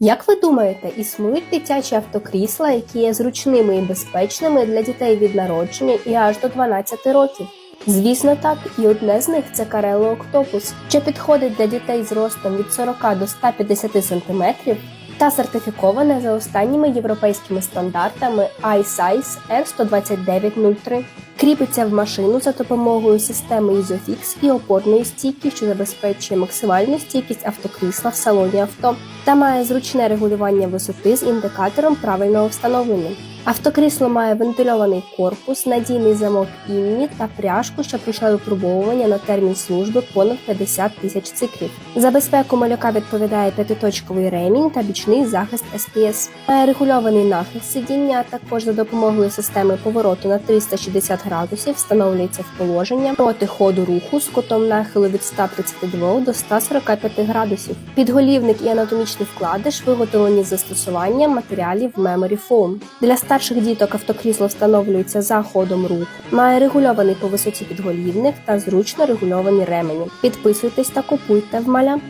Як ви думаєте, існують дитячі автокрісла, які є зручними і безпечними для дітей від народження і аж до 12 років? Звісно, так, і одне з них це Карело Октопус, що підходить для дітей з ростом від 40 до 150 см та сертифіковане за останніми європейськими стандартами iSize R12903. Кріпиться в машину за допомогою системи Isofix і опорної стійки, що забезпечує максимальну стійкість автокрісла в салоні авто, та має зручне регулювання висоти з індикатором правильного встановлення. Автокрісло має вентильований корпус, надійний замок інні та пряжку, що пройшла випробовування на термін служби понад 50 тисяч циклів. За безпеку малюка відповідає п'ятиточковий ремінь та бічний захист SPS. Має регульований нахил сидіння, а також за допомогою системи повороту на 360 градусів встановлюється в положення проти ходу руху з кутом нахилу від 132 до 145 градусів. Підголівник і анатомічний вкладиш виготовлені з застосуванням матеріалів Memory Foam. Для старших діток автокрісло встановлюється за ходом руху, має регульований по висоті підголівник та зручно регульовані ремені. Підписуйтесь та купуйте в маля.